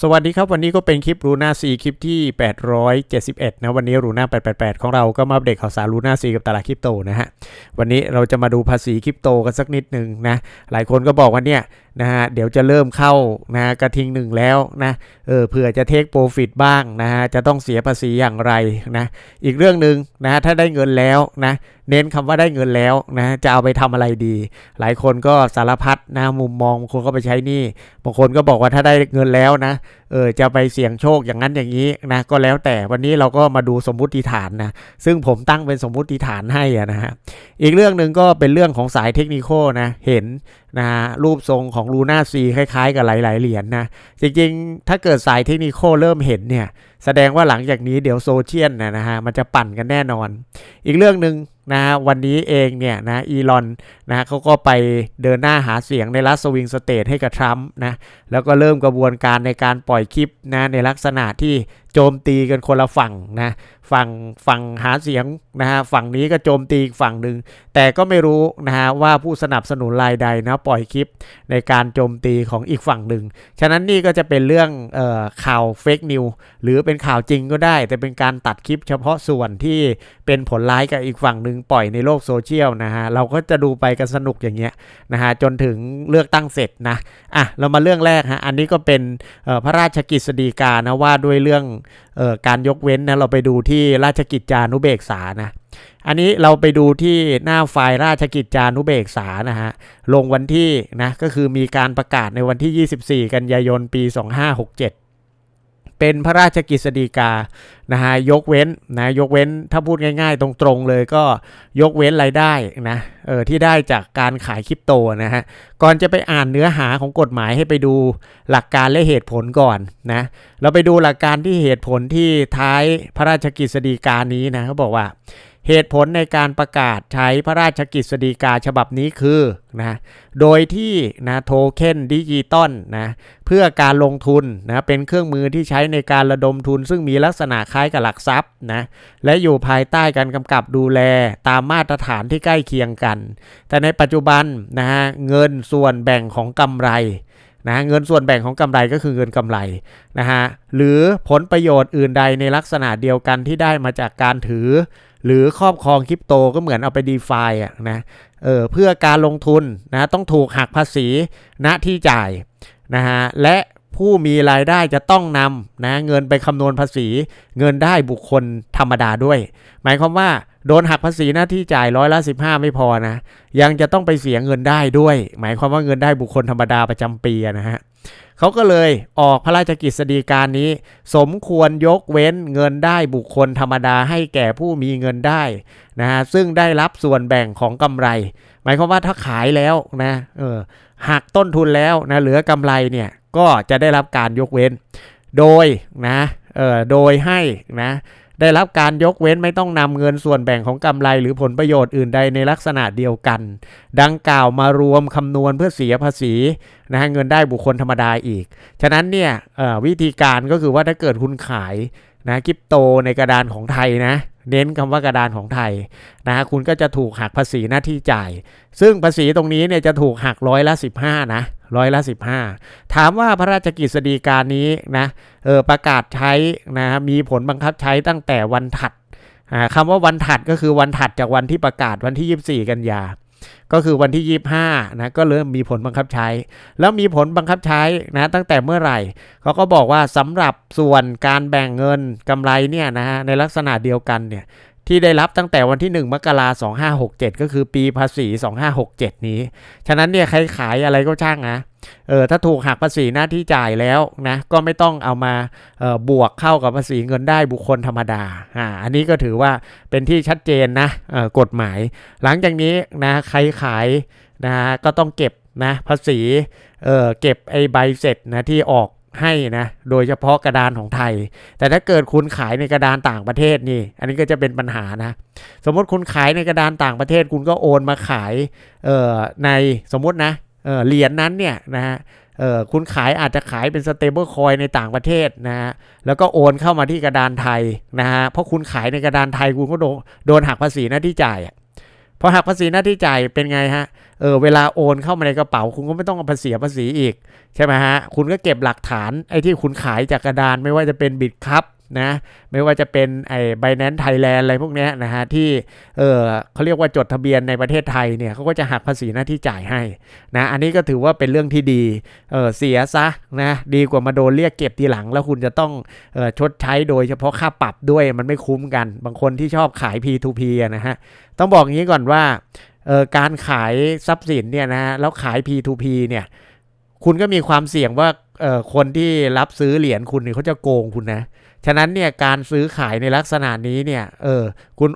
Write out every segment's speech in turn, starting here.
สวัสดีครับ วันนี้ก็เป็นคลิปรูน่าซีคลิปที่ 871 นะ วันนี้รูน่า888 ของเราก็มาอัปเดตข่าวสารรูน่าซีกับตลาดคริปโตนะฮะ วันนี้เราจะมาดูภาษีคริปโตกันสักนิดหนึ่งนะ หลายคนก็บอกว่าเนี่ยนะฮะเดี๋ยวจะเริ่มเข้านะกระทิงหนึ่งแล้วนะเออเผื่อจะเทคโปรฟิตบ้างนะฮะจะต้องเสียภาษีอย่างไรนะอีกเรื่องหนึ่งนะถ้าได้เงินแล้วนะเน้นคำว่าได้เงินแล้วนะจะเอาไปทำอะไรดี หลายคนก็สารพัดนะมุมมองบางคนก็ไปใช้นี่บางคนก็บอกว่าถ้าได้เงินแล้วนะ เออจะไปเสี่ยงโชคอย่างนั้นอย่างนี้นะก็แล้วแต่วันนี้เราก็มาดูสมมุติฐานนะซึ่งผมตั้งเป็นสมมุติฐานให้อะนะฮะอีกเรื่องหนึ่งก็เป็นเรื่องของสายเทคนิคนะเห็นนะรูปทรงของลูน่าซีคล้ายๆ กับหลายๆเหรียญนนะจริงๆ ถ้าเกิดสายเทคนิคเริ่มเห็นเนี่ยแสดงว่าหลังจากนี้เดี๋ยวโซเชียลนะฮะมันจะปั่นกันแน่นอน อีกเรื่องหนึ่งนะวันนี้เองเนี่ยนะอีลอนนะเขาก็ไปเดินหน้าหาเสียงในรัสวิงสเตทให้กับทรัมป์นะแล้วก็เริ่มกระบวนการในการปล่อยคลิปนะในลักษณะที่ โจมตีกันคนละฝั่งนะฝั่งฝั่งหาเสียงนะฮะฝั่งนี้ก็โจมตีฝั่งหนึ่งแต่ก็ไม่รู้นะฮะว่าผู้สนับสนุนรายใดนะปล่อยคลิปในการโจมตีของอีกฝั่งหนึ่งฉะนั้นนี่ก็จะเป็นเรื่องออข่าวเฟกนิวหรือเป็นข่าวจริงก็ได้ แต่เป็นการตัดคลิปเฉพาะส่วนที่เป็นผลร้ายกับอีกฝั่งหนึ่งปล่อยในโลกโซเชียลนะฮะเราก็จะดูไปกันสนุกอย่างเงี้ยนะฮะจนถึงเลือกตั้งเสร็จนะอะเรามาเรื่องแรกฮะอันนี้ก็เป็นพระราชกิจสีกานะว่าด้วยเรื่องออการยกเว้นนะเราไปดูที่ราชกิจจานุเบกษานะอันนี้เราไปดูที่หน้าไฟล์ราชกิจจานุเบกษานะฮะลงวันที่นะก็คือมีการประกาศในวันที่ 24 กันยายนปี 2567 เป็นพระราชกิจฎีกานะฮะยกเว้นนะยกเว้นถ้าพูดง่ายๆ ตรงๆเลยก็ยกเว้นรายได้นะเออที่ได้จากการขายคริปโตนะฮะก่อนจะไปอ่านเนื้อหาของกฎหมายให้ไปดูหลักการและเหตุผลก่อนนะเราไปดูหลักการที่เหตุผลที่ท้ายพระราชกิจฎีกานี้นะเขาบอกว่า เหตุผลในการประกาศใช้พระราชกิจสฎีกาฉบับนี้คือนะโดยที่นะโทเค็นดิจิตอลนะเพื่อการลงทุนนะเป็นเครื่องมือที่ใช้ในการระดมทุน ซึ่งมีลักษณะคล้ายกับหลักทรัพย์นะและอยู่ภายใต้การกำกับดูแลตามมาตรฐานที่ใกล้เคียงกัน แต่ในปัจจุบันนะฮะเงินส่วนแบ่งของกำไรนะเงินส่วนแบ่งของกำไรก็คือเงินกำไรนะฮะหรือผลประโยชน์อื่นใดในลักษณะเดียวกันที่ได้มาจากการถือ หรือครอบครองคริปโตก็เหมือนเอาไปดีฟาอะนะเออเพื่อการลงทุนนะต้องถูกหักภาษีณที่จ่ายนะฮะและผู้มีรายได้จะต้องนำนะเงินไปคำนวณภาษี เงินได้บุคคลธรรมดาด้วย หมายความว่าโดนหักภาษีหน้าที่จ่ายร้อยละสิบห้าไม่พอนะ ยังจะต้องไปเสียเงินได้ด้วย หมายความว่าเงินได้บุคคลธรรมดาประจำปีนะฮะ เขาก็เลยออกพระราชกิจสีการนี้ สมควรยกเว้นเงินได้บุคคลธรรมดาให้แก่ผู้มีเงินได้นะฮะซึ่งได้รับส่วนแบ่งของกำไร หมายความว่าถ้าขายแล้วนะเออหักต้นทุนแล้วนะเหลือกำไรเนี่ยก็จะได้รับการยกเว้น โดยนะเออโดยให้นะ ได้รับการยกเว้นไม่ต้องนำเงินส่วนแบ่งของกำไรหรือผลประโยชน์อื่นใดในลักษณะเดียวกัน ดังกล่าวมารวมคำนวณเพื่อเสียภาษีนะฮะเงินได้บุคคลธรรมดาอีก ฉะนั้นเนี่ยวิธีการก็คือว่าถ้าเกิดคุณขายนะคริปโตในกระดานของไทยนะ เน้นคำว่ากระดานของไทยนะคุณก็จะถูกหักภาษีหน้าที่จ่าย ซึ่งภาษีตรงนี้เนี่ยจะถูกหักร้อยละ15นะร้อยละ15 ถามว่าพระราชกิจสีการนี้นะเออประกาศใช้นะมีผลบังคับใช้ตั้งแต่วันถัดคำว่าวันถัดก็คือวันถัดจากวันที่ประกาศวันที่ 24 กันยา ก็คือวันที่ 25นะก็เริ่มมีผลบังคับใช้ แล้วมีผลบังคับใช้นะตั้งแต่เมื่อไหร่เขาก็บอกว่าสำหรับส่วนการแบ่งเงินกำไรเนี่ยนะฮะในลักษณะเดียวกันเนี่ยที่ได้รับตั้งแต่วันที่ 1 มกราคม2567 ก็คือปีภาษี 2567 นี้ ฉะนั้นเนี่ยใครขายอะไรก็ช่างนะ เออถ้าถูกหักภาษีหน้าที่จ่ายแล้วนะก็ไม่ต้องเอามาเออบวกเข้ากับภาษีเงินได้บุคคลธรรมดาอ่าอันนี้ก็ถือว่าเป็นที่ชัดเจนนะเออกฎหมาย หลังจากนี้นะใครขายนะก็ต้องเก็บนะภาษีเออเก็บไอใบเสร็จนะที่ออกให้นะโดยเฉพาะกระดานของไทย แต่ถ้าเกิดคุณขายในกระดานต่างประเทศนี่ อันนี้ก็จะเป็นปัญหานะ สมมติคุณขายในกระดานต่างประเทศ คุณก็โอนมาขายเอ่อในสมมตินะ เหรียญนนั้นเนี่ยนะฮะคุณขายอาจจะขายเป็นสเตเบิลคอยในต่างประเทศนะฮะแล้วก็โอนเข้ามาที่กระดานไทยนะฮะเพราะคุณขายในกระดานไทยคุณก็โดนโดนหักภาษีหน้าที่จ่ายพอหักภาษีหน้าที่จ่ายเป็นไงฮะเออเวลาโอนเข้ามาในกระเป๋า คุณก็ไม่ต้องเอาภาษีภาษีอีกใช่ไหมฮะคุณก็เก็บหลักฐานไอ้ที่คุณขายจากกระดานไม่ว่าจะเป็นบิตคัพ นะไม่ว่าจะเป็นไอ้ไบแนนไทยแลนด์อะไรพวกนี้นะฮะที่เออเขาเรียกว่าจดทะเบียนในประเทศไทยเนี่ยเขาก็จะหักภาษีหน้าที่จ่ายให้นะอันนี้ก็ถือว่าเป็นเรื่องที่ดีเออเสียซะนะดีกว่ามาโดนเรียกเก็บทีหลัง แล้วคุณจะต้องเออชดใช้โดยเฉพาะค่าปรับด้วยมันไม่คุ้มกัน บางคนที่ชอบขาย P2P นะฮะต้องบอกอย่างนี้ก่อนว่าเออการขายทรัพย์สินเนี่ยนะฮะแล้วขาย P2P เนี่ยคุณก็มีความเสี่ยงว่าคนที่รับซื้อเหรียญคุณเนี่ยเขาจะโกงคุณนะ ฉะนั้นเนี่ยการซื้อขายในลักษณะนี้เนี่ยเออคุณ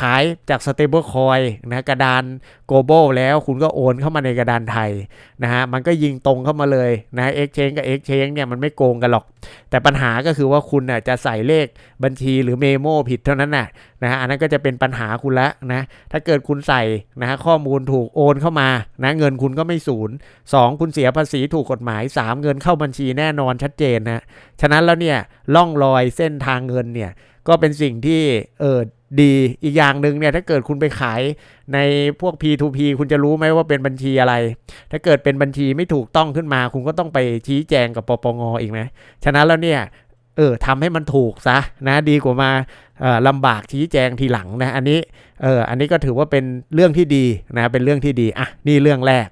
ขายจาก stable coin นะกระดาน global แล้วคุณก็โอนเข้ามาในกระดานไทยนะฮะมันก็ยิงตรงเข้ามาเลยนะ exchange กับ exchange เนี่ยมันไม่โกงกันหรอก แต่ปัญหาก็คือว่าคุณน่ะจะใส่เลขบัญชีหรือเมโมผิดเท่านั้นน่ะนะฮะอันนั้นก็จะเป็นปัญหาคุณละนะถ้าเกิดคุณใส่นะฮะข้อมูลถูกโอนเข้ามานะเงินคุณก็ไม่ศูนย์สองคุณเสียภาษีถูกกฎหมายสามเงินเข้าบัญชีแน่นอนชัดเจนนะฉะนั้นแล้วเนี่ยล่องรอยเส้นทางเงินเนี่ยก็เป็นสิ่งที่เออ ดีอีกอย่างหนึ่งเนี่ยถ้าเกิดคุณไปขายในพวก P2P คุณจะรู้ไหมว่าเป็นบัญชีอะไร ถ้าเกิดเป็นบัญชีไม่ถูกต้องขึ้นมา คุณก็ต้องไปชี้แจงกับปปงอีกไหมฉะนั้นแล้วเนี่ยเออทำให้มันถูกซะนะดีกว่ามาออลำบากชี้แจงทีหลังนะอันนี้เอออันนี้ก็ถือว่าเป็นเรื่องที่ดีนะเป็นเรื่องที่ดีอะนี่เรื่องแรก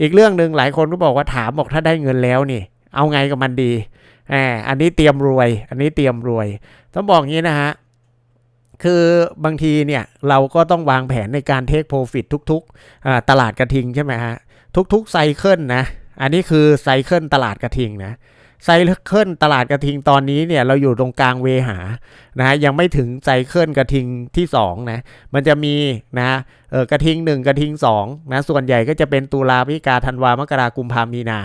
อีกเรื่องหนึ่งหลายคนก็บอกว่าถามบอกถ้าได้เงินแล้วนี่ เอาไงกับมันดีแหมอันนี้เตรียมรวย อันนี้เตรียมรวย ต้องบอกงี้นะฮะ คือบางทีเนี่ยเราก็ต้องวางแผนในการเทคโปรฟิตทุกๆตลาดกระทิงใช่ไหมฮะ ทุกๆไซเคิลนะ อันนี้คือไซเคิลตลาดกระทิงนะไซเคิลตลาดกระทิงตอนนี้เนี่ยเราอยู่ตรงกลางเวหานะฮะยังไม่ถึงไซเคิลกระทิงที่2นะมันจะมีนะเออกระทิง 1 กระทิง2นะส่วนใหญ่ก็จะเป็นตุลาพิกาธันวามกรากุมภามีนา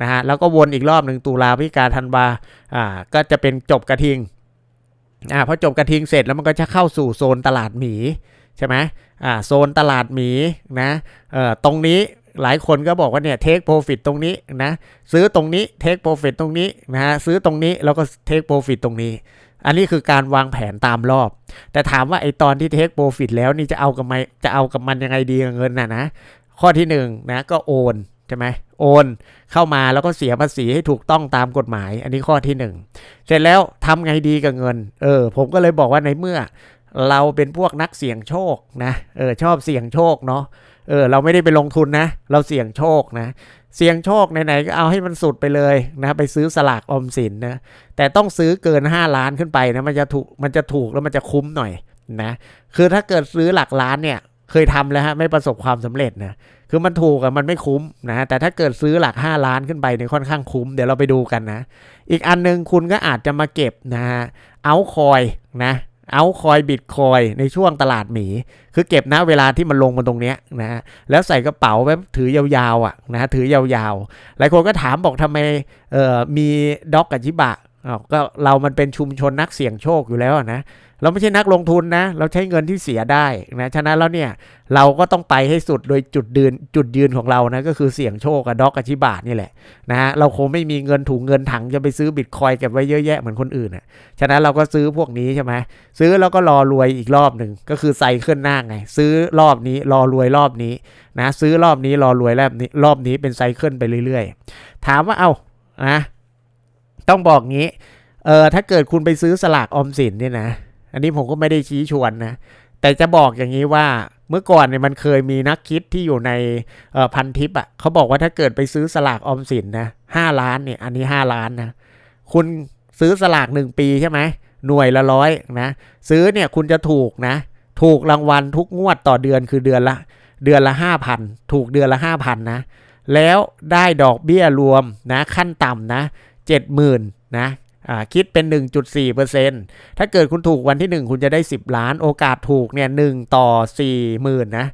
นะฮะแล้วก็วนอีกรอบหนึ่งตุลาพิกาธันวาอ่าก็จะเป็นจบกระทิง อ่าพอจบกระทิงเสร็จแล้วมันก็จะเข้าสู่โซนตลาดหมีใช่ไหมอ่าโซนตลาดหมีนะเอ่อตรงนี้หลายคนก็บอกว่าเนี่ยเทคโปรฟิตตรงนี้นะซื้อตรงนี้เทคโปรฟิตตรงนี้นะฮะซื้อตรงนี้แล้วก็เทคโปรฟิตตรงนี้ อันนี้คือการวางแผนตามรอบ แต่ถามว่าไอตอนที่เทคโปรฟิตแล้วนี่จะเอากับมันจะเอากับมันยังไงดีกับเงินน่ะนะข้อที่หนึ่งนะก็โอนใช่ไหม โอนเข้ามาแล้วก็เสียภาษีให้ถูกต้องตามกฎหมาย อันนี้ข้อที่หนึ่งเสร็จแล้วทำไงดีกับเงิน เออ ผมก็เลยบอกว่าในเมื่อ เราเป็นพวกนักเสี่ยงโชคนะ เออ ชอบเสี่ยงโชคเนาะ เออ เราไม่ได้ไปลงทุนนะ เราเสี่ยงโชคนะ เสี่ยงโชคไหนๆก็เอาให้มันสุดไปเลยนะ ไปซื้อสลากออมสินนะ แต่ต้องซื้อเกิน 5 ล้านขึ้นไปนะ มันจะถูก มันจะถูกแล้วมันจะคุ้มหน่อยนะ คือถ้าเกิดซื้อหลักล้านเนี่ย เคยทำแล้วฮะไม่ประสบความสำเร็จนะคือมันถูกอะมันไม่คุ้มนะแต่ถ้าเกิดซื้อหลัก 5 ล้านขึ้นไปเนี่ยค่อนข้างคุ้ม เดี๋ยวเราไปดูกันนะ อีกอันหนึงคุณก็อาจจะมาเก็บนะฮะเอาคอยนะเอาคอยบิตคอยในช่วงตลาดหมี คือเก็บนะเวลาที่มันลงมาตรงเนี้ยนะฮะแล้วใส่กระเป๋าไว้ถือยาวๆอะนะถือยาวๆ หลายคนก็ถามบอกทำไมเอ่อมีด็อกกับชิบะ อ้าวก็เรามันเป็นชุมชนนักเสี่ยงโชคอยู่แล้วนะเราไม่ใช่นักลงทุนนะ เราใช้เงินที่เสียได้นะฉะนั้นแล้วเนี่ยเราก็ต้องไปให้สุดโดยจุดยืนจุดยืนของเรานะก็คือเสี่ยงโชคกับด็อกกับชิบะนี่แหละนะฮะเราคงไม่มีเงินถุงเงินถังจะไปซื้อบิตคอยเก็บไว้เยอะแยะเหมือนคนอื่นอะฉะนั้นเราก็ซื้อพวกนี้ใช่ไหมซื้อแล้วก็รอรวยอีกรอบหนึ่งก็คือใส่ขึ้นหน้าไง ซื้อรอบนี้รอรวยรอบนี้นะซื้อรอบนี้รอรวยรอบนี้รอบนี้เป็นไซเคิลไปเรื่อย ๆ ถามว่าเอา้านะ ต้องบอกงี้ เออถ้าเกิดคุณไปซื้อสลากออมสินเนี่ยนะ อันนี้ผมก็ไม่ได้ชี้ชวนนะ แต่จะบอกอย่างนี้ว่าเมื่อก่อนเนี่ยมันเคยมีนักคิดที่อยู่ในพันทิปอะเขาบอกว่าถ้าเกิดไปซื้อสลากออมสินนะห้าล้านเนี่ย อันนี้ห้าล้านนะ คุณซื้อสลากหนึ่งปีใช่ไหมหน่วยละร้อยนะ ซื้อเนี่ยคุณจะถูกนะ ถูกรางวัลทุกงวดต่อเดือนคือเดือนละ เดือนละห้าพันถูกเดือนละห้าพันนะ แล้วได้ดอกเบี้ยรวมนะ ขั้นต่ำนะ เจ็ดหมื่นนะอ่าคิดเป็น 1.4%ถ้าเกิดคุณถูกวันที่ 1 คุณจะได้ 10 ล้าน โอกาสถูกเนี่ยหต่อ 40,000นะ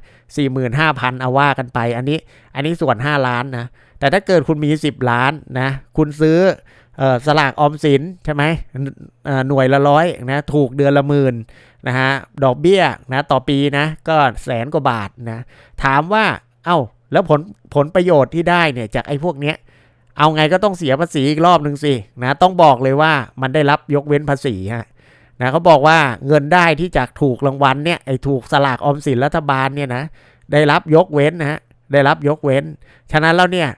45,000เอาว่ากันไป อันนี้ อันนี้ส่วน 5 ล้านนะ แต่ถ้าเกิดคุณมี 10 ล้านนะ คุณซื้ออสลากออมสินใช่ไหมหน่วยละร้อยนะถูกเดือนละหมื่นนะฮะดอกเบี้ยนะต่อปีนะก็แสนกว่าบาทนะถามว่าเอ้าแล้วผลผลประโยชน์ที่ได้เนี่ยจากไอ้พวกเนี้ย เอาไงก็ต้องเสียภาษีอีกรอบหนึ่งสินะต้องบอกเลยว่ามันได้รับยกเว้นภาษีฮะนะเขาบอกว่าเงินได้ที่จากถูกรางวัลเนี่ยไอ้ถูกสลากออมสินรัฐบาลเนี่ยนะได้รับยกเว้นนะฮะได้รับยกเว้น ฉะนั้นแล้วเนี่ย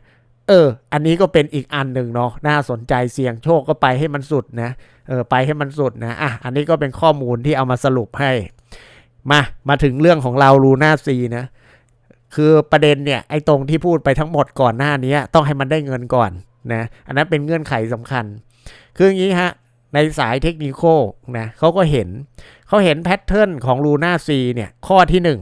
เออ อันนี้ก็เป็นอีกอันหนึ่งเนาะ น่าสนใจเสี่ยงโชคก็ไปให้มันสุดนะ เออ ไปให้มันสุดนะ อะ อันนี้ก็เป็นข้อมูลที่เอามาสรุปให้ มา มาถึงเรื่องของเราลูน่าซีนะ คือประเด็นเนี่ยไอ้ตรงที่พูดไปทั้งหมดก่อนหน้านี้ต้องให้มันได้เงินก่อนนะอันนั้นเป็นเงื่อนไขสำคัญ คืออย่างนี้ฮะในสายเทคนิคนะเขาก็เห็นเขาเห็นแพทเทิร์นของลูน่าซีเนี่ยข้อที่หนึ่ง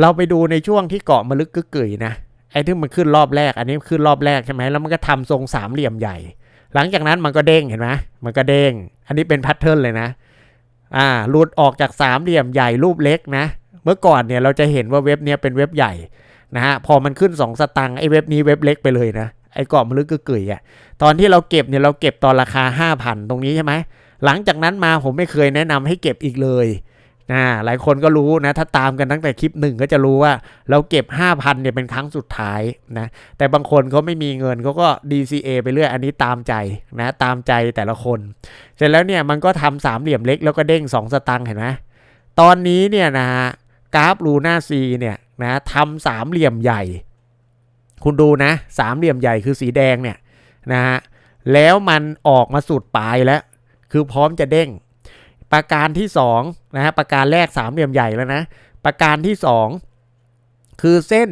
เราไปดูในช่วงที่เกาะมะลึกกึกกึ๋ยนะไอ้ที่มันขึ้นรอบแรก อันนี้ขึ้นรอบแรกใช่ไหมแล้วมันก็ทำทรงสามเหลี่ยมใหญ่ หลังจากนั้นมันก็เด้งเห็นไหมมันก็เด้ง อันนี้เป็นแพทเทิร์นเลยนะ อ่าหลุดออกจากสามเหลี่ยมใหญ่รูปเล็กนะ เมื่อก่อนเนี่ยเราจะเห็นว่าเว็บเนี้ยเป็นเว็บใหญ่นะฮะพอมันขึ้น 2 สตังค์ไอ้เว็บนี้เว็บเล็กไปเลยนะไอ้เกาะมะลึกกึกกึ๋ยอะตอนที่เราเก็บเนี่ยเราเก็บตอนราคา 5,000 ตรงนี้ใช่ไหมหลังจากนั้นมาผมไม่เคยแนะนำให้เก็บอีกเลยนะหลายคนก็รู้นะถ้าตามกันตั้งแต่คลิปหนึ่งก็จะรู้ว่าเราเก็บ 5,000เนี่ยเป็นครั้งสุดท้ายนะแต่บางคนเขาไม่มีเงินเขาก็ DCA ไปเรื่อยอันนี้ตามใจนะตามใจแต่ละคน เสร็จแล้วเนี่ยมันก็ทำสามเหลี่ยมเล็กแล้วก็เด้ง 2 สตังค์เห็นไหมตอนนี้เนี่ยนะฮะ กราฟลูน่าซีเนี่ยนะทำสามเหลี่ยมใหญ่ คุณดูนะสามเหลี่ยมใหญ่คือสีแดงเนี่ยนะฮะแล้วมันออกมาสุดปลายแล้ว คือพร้อมจะเด้ง ประการที่2นะฮะประการแรกสามเหลี่ยมใหญ่แล้วนะ ประการที่ 2 คือเส้น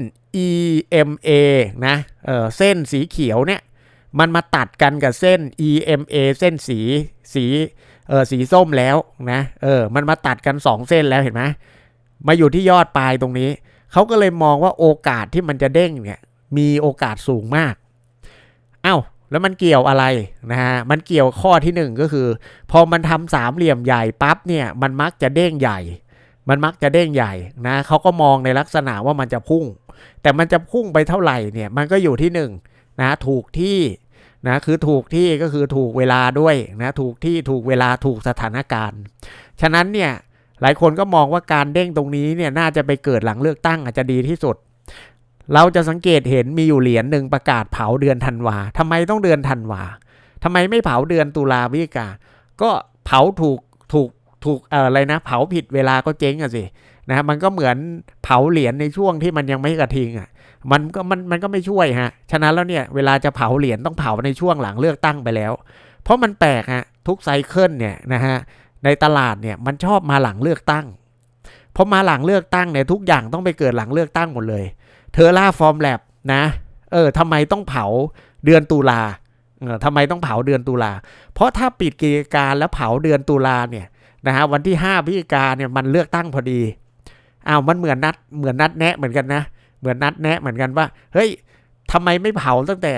EMA นะเออเส้นสีเขียวเนี่ยมันมาตัดกันกับเส้น EMA เส้นสีสีเออสีส้มแล้วนะเออมันมาตัดกัน 2 เส้นแล้วเห็นไหม มาอยู่ที่ยอดปลายตรงนี้ เขาก็เลยมองว่าโอกาสที่มันจะเด้งเนี่ยมีโอกาสสูงมากเอ้าแล้วมันเกี่ยวอะไรนะฮะมันเกี่ยวข้อที่หนึ่งก็คือ พอมันทำสามเหลี่ยมใหญ่ปั๊บเนี่ยมันมักจะเด้งใหญ่ มันมักจะเด้งใหญ่นะเขาก็มองในลักษณะว่ามันจะพุ่ง แต่มันจะพุ่งไปเท่าไหร่เนี่ยมันก็อยู่ที่หนึ่งนะถูกที่นะคือถูกที่ก็คือถูกเวลาด้วยนะถูกที่ถูกเวลาถูกสถานการณ์ ฉะนั้นเนี่ย หลายคนก็มองว่าการเด้งตรงนี้เนี่ยน่าจะไปเกิดหลังเลือกตั้งอาจจะดีที่สุด เราจะสังเกตเห็นมีอยู่เหรียญหนึ่งประกาศเผาเดือนธันวาทำไมต้องเดือนธันวาทำไมไม่เผาเดือนตุลาพฤศจิกา ก็เผาถูกถูกถูกเอ่ออะไรนะ เผาผิดเวลาก็เจ๊งอะสินะมันก็เหมือนเผาเหรียญในช่วงที่มันยังไม่กระทิงอะมันก็มันมันก็ไม่ช่วยฮะฉะนั้นแล้วเนี่ยเวลาจะเผาเหรียญต้องเผาในช่วงหลังเลือกตั้งไปแล้ว เพราะมันแปลกฮะทุกไซเคิลเนี่ยนะฮะ ในตลาดเนี่ยมันชอบมาหลังเลือกตั้งพอมาหลังเลือกตั้งเนี่ยทุกอย่างต้องไปเกิดหลังเลือกตั้งหมดเลย เทอร่าฟอร์มแลบนะเออทำไมต้องเผาเดือนตุลาเออทำไมต้องเผาเดือนตุลา เพราะถ้าปิดกิจการแล้วเผาเดือนตุลาเนี่ยนะฮะวันที่5พฤศจิกาเนี่ยมันเลือกตั้งพอดีอ้าวมันเหมือนนัดเหมือนนัดแนะเหมือนกันนะ เหมือนนัดแนะเหมือนกันว่า เฮ้ยทำไมไม่เผาตั้งแต่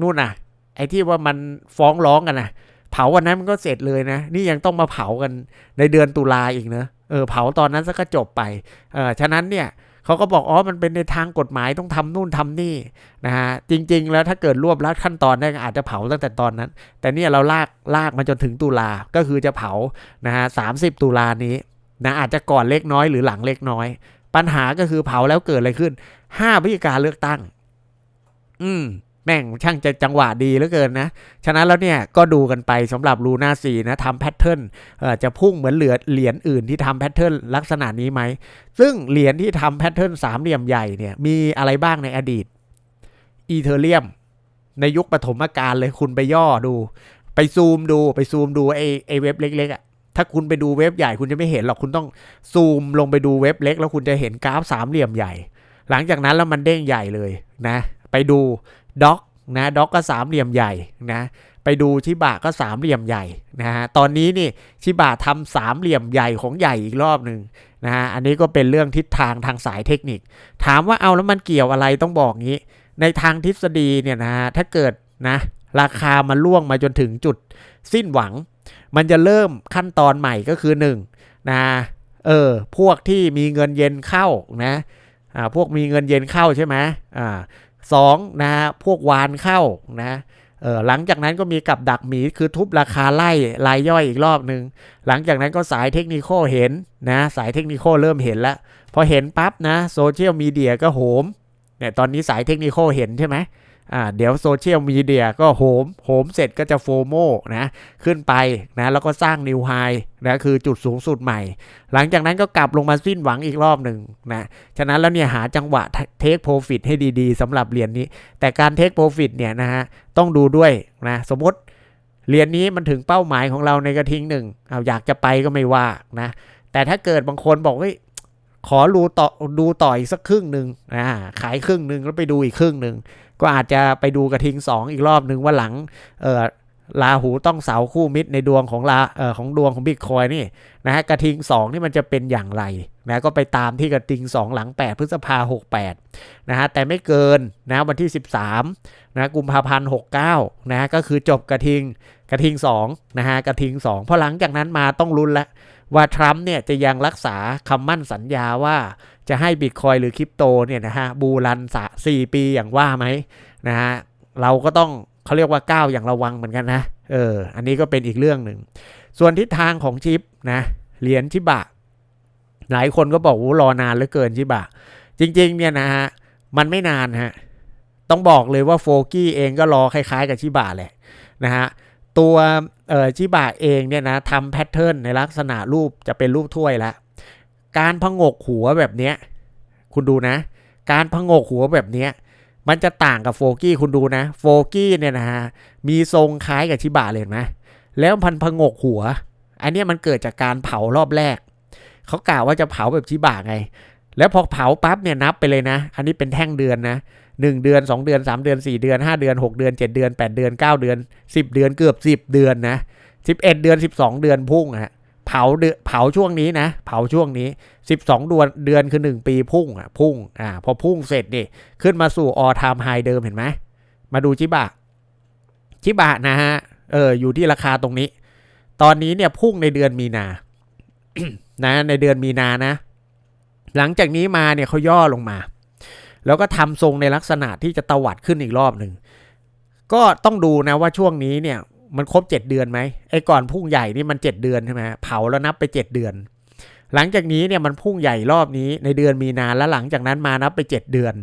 นู่นน่ะ ไอ้ที่ว่ามันฟ้องร้องกันนะ เผาวันนั้นมันก็เสร็จเลยนะ นี่ยังต้องมาเผากันในเดือนตุลาอีกเนะเออเผาตอนนั้นซะก็จบไปเออฉะนั้นเนี่ยเขาก็บอกอ๋อมันเป็นในทางกฎหมายต้องทำนู่นทำนี่นะฮะจริง ๆ แล้วถ้าเกิดรวบรัดขั้นตอนได้อาจจะเผาตั้งแต่ตอนนั้น แต่เนี่ยเราลากลากมาจนถึงตุลาก็คือจะเผานะฮะสาตุลานี้นะอาจจะก่อนเล็กน้อยหรือหลังเล็กน้อย ปัญหาก็คือเผาแล้วเกิดอะไรขึ้นห้าพฤศจิกาเลือกตั้ง อืม แม่งช่างจะจังหวะดีเหลือเกินนะ ฉะนั้นแล้วเนี่ยก็ดูกันไปสำหรับลูน่าซีนะทำแพทเทิร์นจะพุ่งเหมือนเหลือเหรียญอื่นที่ทำแพทเทิร์นลักษณะนี้ไหม ซึ่งเหรียญที่ทำแพทเทิร์นสามเหลี่ยมใหญ่เนี่ยมีอะไรบ้างในอดีตอีเทเรียมในยุคปฐมกาลเลยคุณไปย่อดู ไปซูมดูไปซูมดูไอไอเว็บเล็กๆอะ่ะถ้าคุณไปดูเว็บใหญ่คุณจะไม่เห็นหรอกคุณต้องซูมลงไปดูเว็บเล็ก แล้วคุณจะเห็นกราฟสามเหลี่ยมใหญ่ หลังจากนั้นแล้วมันเด้งใหญ่เลยนะ ไปดู ด็อกนะด็อกก็สามเหลี่ยมใหญ่นะไปดูชิบะก็สามเหลี่ยมใหญ่นะฮะตอนนี้นี่ชิบะทำสามเหลี่ยมใหญ่ของใหญ่อีกรอบหนึ่งนะฮะอันนี้ก็เป็นเรื่องทิศทางทางสายเทคนิค ถามว่าเอาแล้วมันเกี่ยวอะไรต้องบอกงี้ ในทางทฤษฎีเนี่ยนะฮะถ้าเกิดนะราคามันล่วงมาจนถึงจุดสิ้นหวัง มันจะเริ่มขั้นตอนใหม่ก็คือ1นะเออพวกที่มีเงินเย็นเข้านะอ่าพวกมีเงินเย็นเข้าใช่ไหมอ่า สองนะพวกวานเข้านะเออหลังจากนั้นก็มีกับดักหมีคือทุบราคาไล่รายย่อยอีกรอบหนึ่งหลังจากนั้นก็สายเทคนิคเห็นนะสายเทคนิคเริ่มเห็นแล้วพอเห็นปั๊บนะโซเชียลมีเดียก็โหมเนี่ยตอนนี้สายเทคนิคเห็นใช่ไหม อ่าเดี๋ยวโซเชียลมีเดียก็โหมโหมเสร็จก็จะโฟโมนะขึ้นไปนะแล้วก็สร้างนิวไฮนะคือจุดสูงสุดใหม่ หลังจากนั้นก็กลับลงมาสิ้นหวังอีกรอบหนึ่งนะฉะนั้นแล้วเนี่ยหาจังหวะเทคโปรฟิตให้ดีๆสำหรับเหรียญนี้ แต่การเทคโปรฟิตเนี่ยนะฮะต้องดูด้วยนะสมมติเหรียญนี้มันถึงเป้าหมายของเราในกระทิงหนึ่งเอาอยากจะไปก็ไม่ว่านะแต่ถ้าเกิดบางคนบอกเฮ้ยขอดูต่อดูต่ออีกสักครึ่งหนึ่งอ่าขายครึ่งหนึ่งแล้วไปดูอีกครึ่งหนึ่ง ก็อาจจะไปดูกระทิง 2 อีกรอบหนึ่งว่าหลังเออลาหูต้องเสาคู่มิตรในดวงของลาเออของดวงของบิตคอยนี่นะฮะกระทิง2นี่มันจะเป็นอย่างไรนะก็ไปตามที่กระทิง 2 หลัง 8 พฤษภา68นะฮะแต่ไม่เกินนะวันที่ 13นะกุมภาพันธ์69นะก็คือจบกระทิงกระทิง2นะฮะกระทิง2เพราะหลังจากนั้นมาต้องลุ้นละว่าทรัมป์เนี่ยจะยังรักษาคำมั่นสัญญาว่า จะให้บิตคอยหรือคริปโตเนี่ยนะฮะบูรันสะสี่ปีอย่างว่าไหมนะฮะเราก็ต้องเขาเรียกว่าก้าวอย่างระวังเหมือนกันนะเอออันนี้ก็เป็นอีกเรื่องหนึ่ง ส่วนทิศทางของชิปนะเหรียญชิบะ หลายคนก็บอกว่ารอนานเหลือเกินชิบะ จริง ๆ เนี่ยนะฮะมันไม่นานฮะต้องบอกเลยว่าโฟกี้เองก็รอคล้าย ๆ กับชิบะแหละนะฮะตัวเอ่อชิบะเองเนี่ยนะทำแพทเทิร์นในลักษณะรูปจะเป็นรูปถ้วยแล้ว การพงกหัวแบบเนี้ย คุณดูนะ การพงกหัวแบบเนี้ย มันจะต่างกับโฟกี้คุณดูนะ โฟกี้เนี่ยนะฮะ มีทรงคล้ายกับชิบะเลยนะ แล้วพันพงกหัว อันนี้มันเกิดจากการเผารอบแรก เขากล่าวว่าจะเผาแบบชิบะไง แล้วพอเผาปั๊บเนี่ยนับไปเลยนะ อันนี้เป็นแท่งเดือนนะหนึ่งเดือนสองเดือนสามเดือนสี่เดือนห้าเดือนหกเดือนเจ็ดเดือนแปดเดือนเก้าเดือนสิบเดือนเกือบสิบเดือนนะสิบเอ็ดเดือนสิบสองเดือนพุ่งอะ เผาเดือเผาช่วงนี้นะ เผาช่วงนี้สิบสองเดือนเดือนคือหนึ่งปีพุ่งอะพุ่งอ่าพอพุ่งเสร็จนี่ขึ้นมาสู่ออทามไฮเดิมเห็นไหมมาดูชิบะชิบะนะฮะเอออยู่ที่ราคาตรงนี้ ตอนนี้เนี่ยพุ่งในเดือนมีนานะในเดือนมีนานะ หลังจากนี้มาเนี่ยเขาย่อลงมา แล้วก็ทำทรงในลักษณะที่จะตวัดขึ้นอีกรอบหนึ่งก็ต้องดูนะว่าช่วงนี้เนี่ย มันครบ7เดือนไหมไอ้ก่อนพุ่งใหญ่นี่มัน7เดือนใช่ไหมเผาแล้วนับไป7เดือน หลังจากนี้เนี่ยมันพุ่งใหญ่รอบนี้ในเดือนมีนาแล้วหลังจากนั้นมานับไป7เดือน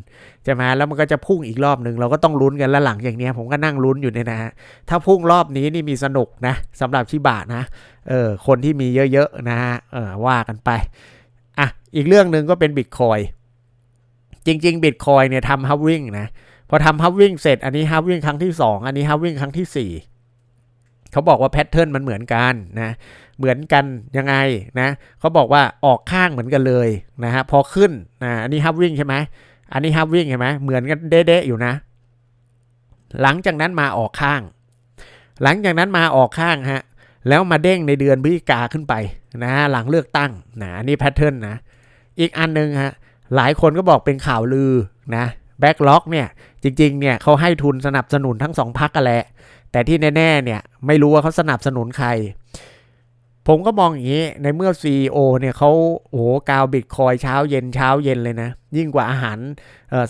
ใช่ไหมแล้วมันก็จะพุ่งอีกรอบหนึ่งเราก็ต้องลุ้นกันแล้วหลังอย่างเนี้ยผมก็นั่งลุ้นอยู่เนี่ยนะฮะถ้าพุ่งรอบนี้นี่มีสนุกนะสำหรับชิบะนะเออคนที่มีเยอะๆนะฮะเออว่ากันไปอะอีกเรื่องหนึ่งก็เป็นบิตคอยจริงๆบิตคอยเนี่ยทำฮับวิ่งนะพอทำฮับวิ่งเสร็จอันนี้ฮับวิ่งครั้งที่ 2 อันนี้ฮับวิ่งครั้งที่ 4 เขาบอกว่าแพทเทิร์นมันเหมือนกันนะเหมือนกันยังไงนะเขาบอกว่าออกข้างเหมือนกันเลยนะฮะพอขึ้นนะอันนี้ฮับวิ่งใช่ไหมอันนี้ฮับวิ่งใช่ไหมเหมือนกันเด๊ะๆอยู่นะ หลังจากนั้นมาออกข้าง หลังจากนั้นมาออกข้างฮะแล้วมาเด้งในเดือนพฤศจิกาขึ้นไปนะหลังเลือกตั้งนะอันนี้แพทเทิร์นนะอีกอันหนึ่งฮะหลายคนก็บอกเป็นข่าวลือนะแบ็กล็อกเนี่ยจริงๆเนี่ยเขาให้ทุนสนับสนุนทั้งสองพักกันแหละ แต่ที่แน่ๆเนี่ยไม่รู้ว่าเขาสนับสนุนใคร ผมก็มองอย่างนี้ในเมื่อ CEO เนี่ยเขาโอ้โหกาวบิตคอยเช้าเย็นเช้าเย็นเลยนะ ยิ่งกว่าอาหาร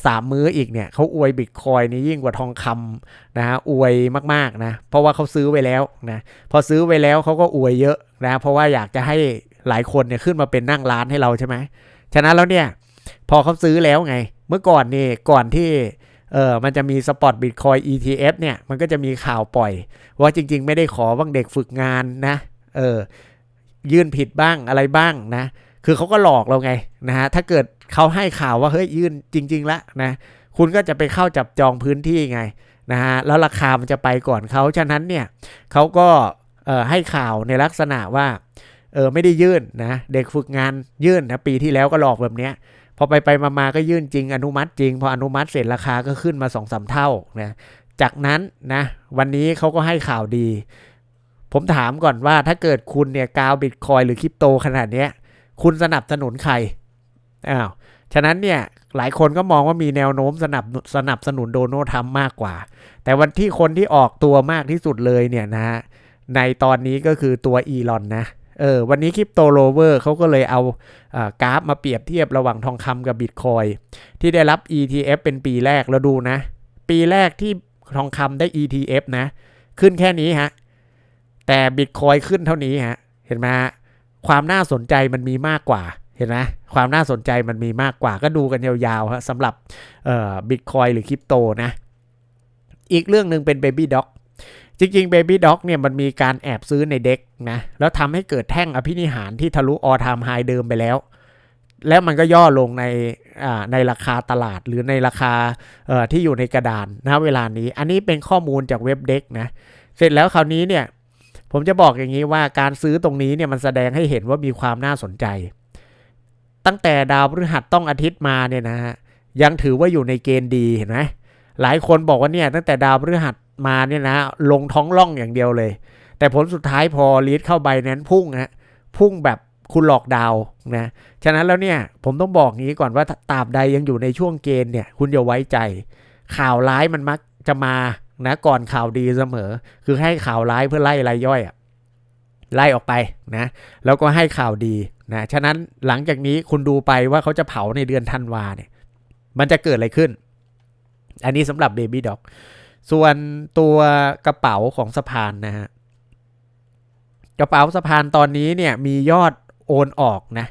สามมื้ออีกเนี่ยเขาอวยบิตคอยนี่ยิ่งกว่าทองคำนะฮะอวยมากๆนะ เพราะว่าเขาซื้อไว้แล้วนะพอซื้อไว้แล้วเขาก็อวยเยอะนะเพราะว่าอยากจะให้หลายคนเนี่ยขึ้นมาเป็นนั่งร้านให้เราใช่ไหมฉะนั้นแล้วเนี่ยพอเขาซื้อแล้วไง เมื่อก่อนนี่ก่อนที่ เออมันจะมีสปอตบิตคอย ETF เนี่ยมันก็จะมีข่าวปล่อย ว่าจริง ๆ ไม่ได้ขอบ้างเด็กฝึกงานนะเออยื่นผิดบ้างอะไรบ้างนะ คือเขาก็หลอกเราไงนะฮะถ้าเกิดเขาให้ข่าวว่าเฮ้ยยื่นจริง ๆ แล้วนะคุณก็จะไปเข้าจับจองพื้นที่ไงนะฮะแล้วราคามันจะไปก่อนเขาฉะนั้นเนี่ยเขาก็เอ่อให้ข่าวในลักษณะว่าเออไม่ได้ยื่นนะเด็กฝึกงานยื่นนะปีที่แล้วก็หลอกแบบเนี้ย พอไปไปมาๆก็ยื่นจริงอนุมัติจริง พออนุมัติเสร็จราคาก็ขึ้นมา2อสเท่านะจากนั้นนะวันนี้เขาก็ให้ข่าวดี ผมถามก่อนว่าถ้าเกิดคุณเนี่ยกาวบิตคอยหรือคริปโตขนาดเนี้ยคุณสนับสนุนใครอ้าวฉะนั้นเนี่ยหลายคนก็มองว่ามีแนวโน้มสนับสนับสนุนโดนัลด์ทรัมป์มากกว่า แต่วันที่คนที่ออกตัวมากที่สุดเลยเนี่ยนะฮะในตอนนี้ก็คือตัวอีลอนนะ เออวันนี้คริปโตโลเวอร์เขาก็เลยเอากราฟมาเปรียบเทียบระหว่างทองคำกับบิตคอยที่ได้รับ ETF เป็นปีแรกแล้วดูนะ ปีแรกที่ทองคำได้ ETF นะ ขึ้นแค่นี้ฮะ แต่บิตคอยขึ้นเท่านี้ฮะ เห็นไหมความน่าสนใจมันมีมากกว่าเห็นไหมความน่าสนใจมันมีมากกว่าก็ดูกันยาวๆฮะสำหรับบิตคอยหรือคริปโตนะ อีกเรื่องหนึ่งเป็น Baby Doc จริงๆ Baby Doc เนี่ยมันมีการแอบซื้อในเด็กนะ แล้วทำให้เกิดแท่งอภินิหารที่ทะลุออทามไฮเดิมไปแล้ว แล้วมันก็ย่อลงในในราคาตลาดหรือในราคาที่อยู่ในกระดานนะเวลานี้ อันนี้เป็นข้อมูลจากเว็บเด็กนะ เสร็จแล้วคราวนี้เนี่ย ผมจะบอกอย่างนี้ว่าการซื้อตรงนี้เนี่ยมันแสดงให้เห็นว่ามีความน่าสนใจ ตั้งแต่ดาวพฤหัสต้องอาทิตย์มาเนี่ยนะฮะยังถือว่าอยู่ในเกณฑ์ดีเห็นไหมหลายคนบอกว่าเนี่ยตั้งแต่ดาวพฤหัส มาเนี่ยนะลงท้องล่องอย่างเดียวเลย แต่ผลสุดท้ายพอลีดเข้าใบนั้นพุ่งฮะพุ่งแบบคุณหลอกดาวนะฉะนั้นแล้วเนี่ยผมต้องบอกงี้ก่อนว่าตราบใดยังอยู่ในช่วงเกณฑ์เนี่ยคุณอย่าไว้ใจ ข่าวร้ายมันมักจะมานะก่อนข่าวดีเสมอ คือให้ข่าวร้ายเพื่อไล่รายย่อยอะไล่ออกไปนะแล้วก็ให้ข่าวดีนะฉะนั้นหลังจากนี้คุณดูไปว่าเขาจะเผาในเดือนธันวาเนี่ยมันจะเกิดอะไรขึ้น อันนี้สำหรับเบบี้ด็อก ส่วนตัวกระเป๋าของสะพานนะฮะกระเป๋าสะพานตอนนี้เนี่ยมียอดโอนออกนะ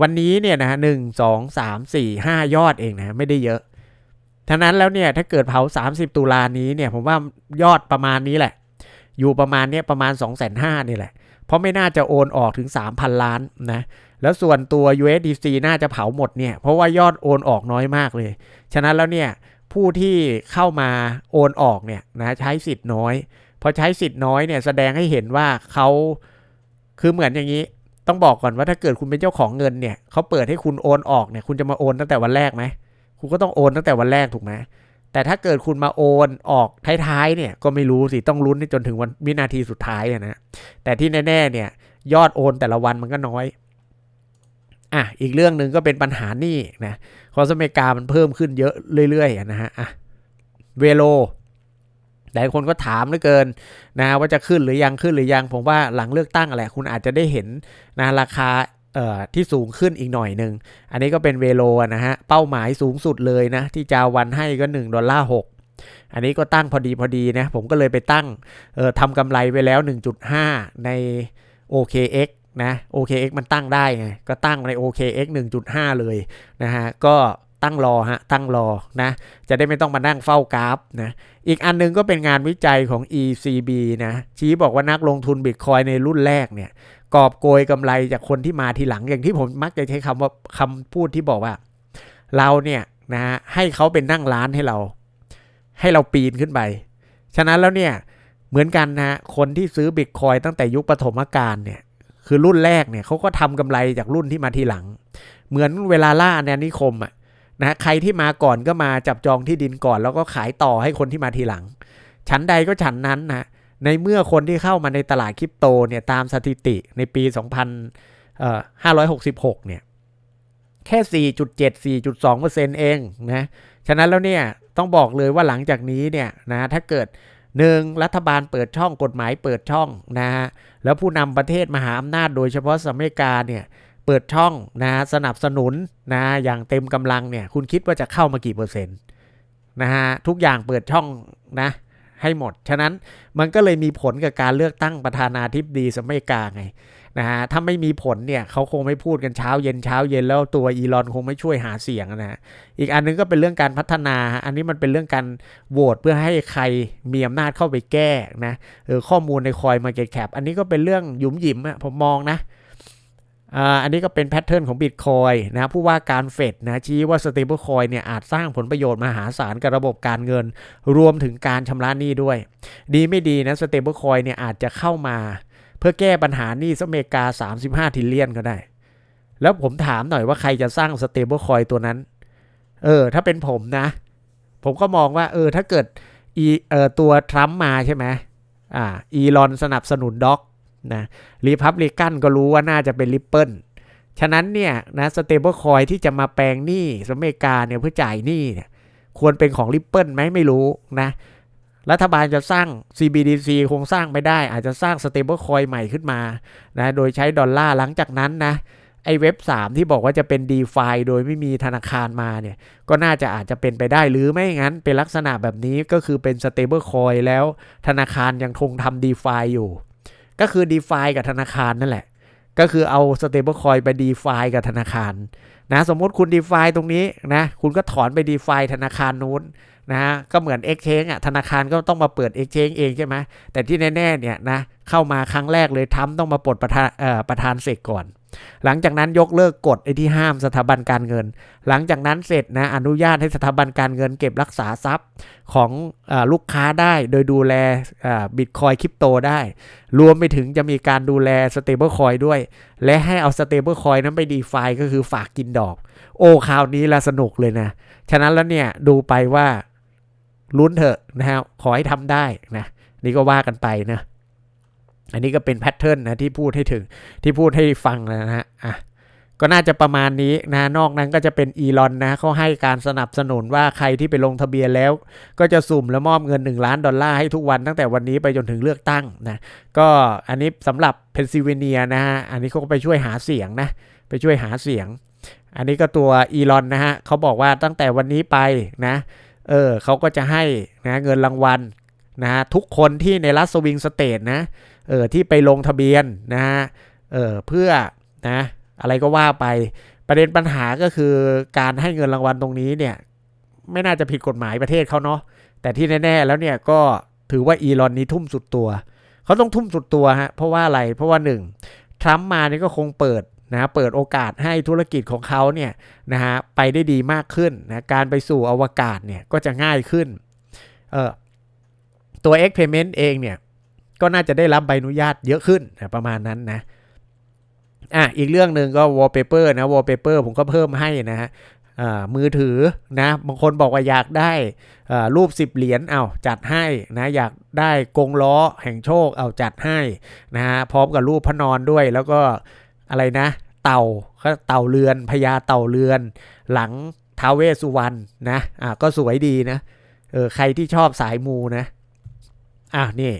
วันนี้เนี่ยนะหนึ่งสองสามสี่ห้ายอดเองนะไม่ได้เยอะท่านั้นแล้วเนี่ยถ้าเกิดเผา 30 ตุลานี้เนี่ยผมว่ายอดประมาณนี้แหละ อยู่ประมาณนี้ประมาณ 2 5 0 0 0นี่แหละ เพราะไม่น่าจะโอนออกถึง 3,000 ล้านนะแล้วส่วนตัว USDC น่าจะเผาหมดเนี่ยเพราะว่ายอดโอนออกน้อยมากเลย ฉะนั้นแล้วเนี่ย ผู้ที่เข้ามาโอนออกเนี่ยนะใช้สิทธิ์น้อย พอใช้สิทธิ์น้อยเนี่ยแสดงให้เห็นว่าเขาคือเหมือนอย่างนี้ ต้องบอกก่อนว่าถ้าเกิดคุณเป็นเจ้าของเงินเนี่ยเขาเปิดให้คุณโอนออกเนี่ยคุณจะมาโอนตั้งแต่วันแรกไหมคุณก็ต้องโอนตั้งแต่วันแรกถูกไหมแต่ถ้าเกิดคุณมาโอนออกท้ายๆเนี่ยก็ไม่รู้สิต้องลุ้นจนถึงวันวินาทีสุดท้ายนะแต่ที่แน่ๆเนี่ยยอดโอนแต่ละวันมันก็น้อย อะอีกเรื่องหนึ่งก็เป็นปัญหานี่นะคอสอเมริกามันเพิ่มขึ้นเยอะเรื่อยๆนะฮะอะเวโลหลายคนก็ถามเหลือเกินนะว่าจะขึ้นหรือยังขึ้นหรือยัง ผมว่าหลังเลือกตั้งแหละคุณอาจจะได้เห็นนะราคาเอ่อที่สูงขึ้นอีกหน่อยหนึ่ง อันนี้ก็เป็นเวโลนะฮะ เป้าหมายสูงสุดเลยนะ ที่จาวันให้ก็ 1 ดอลลาร์6อันนี้ก็ตั้งพอดีพอดีนะ ผมก็เลยไปตั้งเอ่อทำกำไรไว้แล้ว 1.5 ใน OKX นะ OKX มันตั้งได้ไงก็ตั้งใน OKX 1.5 เลยนะฮะก็ตั้งรอฮะตั้งรอนะจะได้ไม่ต้องมานั่งเฝ้ากราฟนะอีกอันนึงก็เป็นงานวิจัยของ ECB นะชี้บอกว่านักลงทุนบิตคอยในรุ่นแรกเนี่ยกอบโกยกำไรจากคนที่มาทีหลังอย่างที่ผมมักจะใช้คำว่าคำพูดที่บอกว่า เราเนี่ยนะฮะให้เขาเป็นนั่งร้านให้เรา ให้เราปีนขึ้นไป ฉะนั้นแล้วเนี่ยเหมือนกันนะคนที่ซื้อบิตคอยตั้งแต่ยุคปฐมกาลเนี่ย คือรุ่นแรกเนี่ยเขาก็ทำกำไรจากรุ่นที่มาทีหลัง เหมือนเวลาล่าอาณานิคมอะนะใครที่มาก่อนก็มาจับจองที่ดินก่อน แล้วก็ขายต่อให้คนที่มาทีหลัง ชั้นใดก็ชั้นนั้นนะในเมื่อคนที่เข้ามาในตลาดคริปโตเนี่ยตามสถิติในปี 2566 เนี่ยแค่ 4.7 4.2%เองนะ ฉะนั้นแล้วเนี่ยต้องบอกเลยว่าหลังจากนี้เนี่ยนะถ้าเกิด หนึ่งรัฐบาลเปิดช่องกฎหมายเปิดช่องนะฮะแล้วผู้นำประเทศมหาอำนาจโดยเฉพาะสหรัฐอเมริกาเนี่ยเปิดช่องนะสนับสนุนนะอย่างเต็มกำลังเนี่ยคุณคิดว่าจะเข้ามากี่เปอร์เซ็นต์นะฮะทุกอย่างเปิดช่องนะให้หมด ฉะนั้นมันก็เลยมีผลกับการเลือกตั้งประธานาธิบดีสหรัฐอเมริกาไง นะฮะถ้าไม่มีผลเนี่ยเขาคงไม่พูดกันเช้าเย็นเช้าเย็นแล้วตัวอีลอนคงไม่ช่วยหาเสียงนะฮะอีกอันนึงก็เป็นเรื่องการพัฒนา อันนี้มันเป็นเรื่องการโหวตเพื่อให้ใครมีอำนาจเข้าไปแก้นะออข้อมูลในคอยมาเก็ตแคปอันนี้ก็เป็นเรื่องหยุมหยิมอะผมมองนะอันนี้ก็เป็นแพทเทิร์นของบิตคอยนะผู้ว่าการเฟดนะชี้ว่าสเตเบิลคอยเนี่ยอาจสร้างผลประโยชน์มหาศาลกับระบบการเงิน รวมถึงการชำระหนี้ด้วย ดีไม่ดีนะสเตเบิลคอยเนี่ยอาจจะเข้ามา พื่อแก้ปัญหานี้อเมริกา 35ทิลเลียนก็ได้ แล้วผมถามหน่อยว่าใครจะสร้างสเตเบิลคอยตัวนั้น เออ ถ้าเป็นผมนะ ผมก็มองว่า เออ ถ้าเกิดอีเออตัวทรัมป์มาใช่ไหมอ่า อีลอนสนับสนุนด็อกนะรีพับลิกันก็รู้ว่าน่าจะเป็นริปเปิลฉะนั้นเนี่ยนะสเตเบิลคอยที่จะมาแปลงหนี้สอเมริกาเนี่ยเพื่อจ่ายหนี้เนี่ยควรเป็นของริปเปิลไหมไม่รู้นะ รัฐบาลจะสร้าง CBDC คงสร้างไม่ได้ อาจจะสร้างสเตเบิลคอยใหม่ขึ้นมานะโดยใช้ดอลลาร์หลังจากนั้นนะไอเว็บ 3 ที่บอกว่าจะเป็น d e f าโดยไม่มีธนาคารมาเนี่ย ก็น่าจะอาจจะเป็นไปได้หรือไม่งั้น เป็นลักษณะแบบนี้ก็คือเป็น stable coin แล้วธนาคารยังคงทำ d e f าอยู่ ก็คือ d e f ากับธนาคารนั่นแหละ ก็คือเอา stable coin ไป d e f ากับธนาคารนะสมมติคุณ d e f าตรงนี้นะคุณก็ถอนไป d e f าธนาคารนู้น นะฮะก็เหมือน Exchange อะธนาคารก็ต้องมาเปิด Exchange เองใช่ไหมแต่ที่แน่ๆเนี่ยนะเข้ามาครั้งแรกเลยทำต้องมาปลดประธานประธานเสกก่อน หลังจากนั้นยกเลิกกฎไอ้ที่ห้ามสถาบันการเงิน หลังจากนั้นเสร็จนะอนุญาตให้สถาบันการเงินเก็บรักษาทรัพย์ของอลูกค้าได้โดยดูแลบิตคอยคริปโตได้ รวมไปถึงจะมีการดูแลสเตเบิลคอยด้วย และให้เอาสเตเบิลคอยนั้นไปดีฟาก็คือฝากกินดอก โอ้คราวนี้ละสนุกเลยนะ ฉะนั้นแล้วเนี่ยดูไปว่า ลุ้นเถอะนะฮะขอให้ทำได้นะนี่ก็ว่ากันไปนะอันนี้ก็เป็นแพทเทิร์นนะที่พูดให้ถึงที่พูดให้ฟังนะฮะอะก็น่าจะประมาณนี้นะนอกนั้นก็จะเป็นอีลอนนะเขาให้การสนับสนุนว่าใครที่ไปลงทะเบียนแล้ว ก็จะสุ่มและมอบเงิน 1 ล้านดอลลาร์ให้ทุกวันตั้งแต่วันนี้ไปจนถึงเลือกตั้งนะก็อันนี้สำหรับเพนซิลเวเนียนะฮะอันนี้เขาก็ไปช่วยหาเสียงนะไปช่วยหาเสียง อันนี้ก็ตัวอีลอนนะฮะเขาบอกว่าตั้งแต่วันนี้ไปนะ เออเขาก็จะให้นะเงินรางวัลนะฮะทุกคนที่ในรัฐสวิงสเตทนะเออที่ไปลงทะเบียนนะฮะเออเพื่อนะอะไรก็ว่าไปประเด็นปัญหาก็คือการให้เงินรางวัลตรงนี้เนี่ยไม่น่าจะผิดกฎหมายประเทศเขาเนาะแต่ที่แน่ๆแล้วเนี่ยก็ถือว่าอีลอนนี้ทุ่มสุดตัว เขาต้องทุ่มสุดตัวฮะเพราะว่าอะไรเพราะว่าหนึ่งทรัมป์มานี่ก็คงเปิด นะเปิดโอกาสให้ธุรกิจของเขาเนี่ยนะฮะไปได้ดีมากขึ้นนะการไปสู่อวกาศเนี่ยก็จะง่ายขึ้นเออตัว X Payment เองเนี่ยก็น่าจะได้รับใบอนุญาตเยอะขึ้นนะประมาณนั้นนะอะอีกเรื่องหนึ่งก็ wallpaper นะ wallpaper ผมก็เพิ่มให้นะฮะมือถือนะบางคนบอกว่าอยากได้รูป10เหรียญเอาจัดให้นะอยากได้กงล้อแห่งโชคเอาจัดให้นะฮะพร้อมกับรูปพระนอนด้วยแล้วก็อะไรนะ เต่าก็เต่าเรือนพญาเต่าเรือน หลังท้าเวสุวรรณนะอะก็สวยดีนะเออใครที่ชอบสายมูนะอะนี่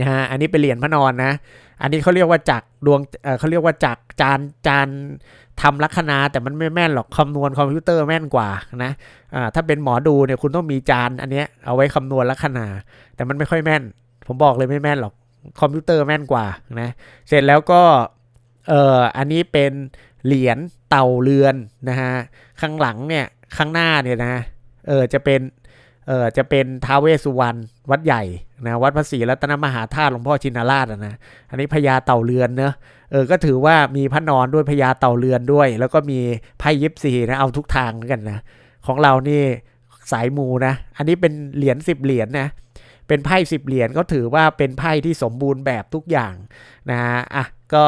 นะฮะอันนี้เป็นเหรียญพระนอนนะ อันนี้เขาเรียกว่าจักดวงเเขาเรียกว่าจักจานจานทำลัคนาแต่มันไม่แม่นหรอกคำนวณคอมพิวเตอร์แม่นกว่านะอ่าถ้าเป็นหมอดูเนี่ยคุณต้องมีจานอันเนี้ยเอาไว้คำนวณลัคนาแต่มันไม่ค่อยแม่น ผมบอกเลยไม่แม่นหรอกคอมพิวเตอร์แม่นกว่านะเสร็จแล้วก็ เอ่ออันนี้เป็นเหรียญเต่าเรือนนะฮะข้างหลังเนี่ยข้างหน้าเนี่ยนะเออจะเป็นเออจะเป็นท้าวเวสุวรรณวัดใหญ่นะวัดพระศรีรัตนมหาธาตุหลวงพ่อชินราชนะอันนี้พญาเต่าเรือนเนอะเออก็ถือว่ามีพระนอนด้วยพญาเต่าเรือนด้วย แล้วก็มีไพ่ยิปซีนะเอาทุกทางกันนะของเรานี่สายมูนะ อันนี้เป็นเหรียญสิบเหรียญนะเป็นไพ่สิบเหรียญก็ถือว่าเป็นไพ่ที่สมบูรณ์แบบทุกอย่างนะอะก็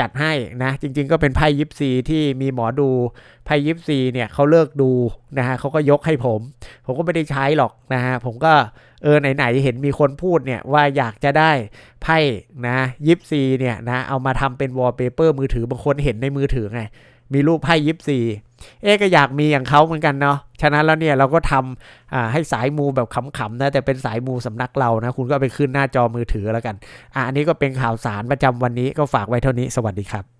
จัดให้นะจริง ๆ ก็เป็นไพ่ยิปซีที่มีหมอดูไพ่ยิปซีเนี่ยเขาเลิกดูนะฮะเขาก็ยกให้ผม ผมก็ไม่ได้ใช้หรอกนะฮะผมก็เออไหนๆเห็นมีคนพูดเนี่ยว่าอยากจะได้ไพ่นะยิปซีเนี่ยนะเอามาทำเป็นวอลเปเปอร์มือถือบางคนเห็นในมือถือไงมีรูปไพ่ยิปซี เอ๊ก็อยากมีอย่างเขาเหมือนกันเนาะฉะนั้นแล้วเนี่ยเราก็ทำให้สายมูแบบขำๆนะแต่เป็นสายมูสำนักเรานะคุณก็ไปขึ้นหน้าจอมือถือแล้วกันอะอันนี้ก็เป็นข่าวสารประจำวันนี้ก็ฝากไว้เท่านี้สวัสดีครับ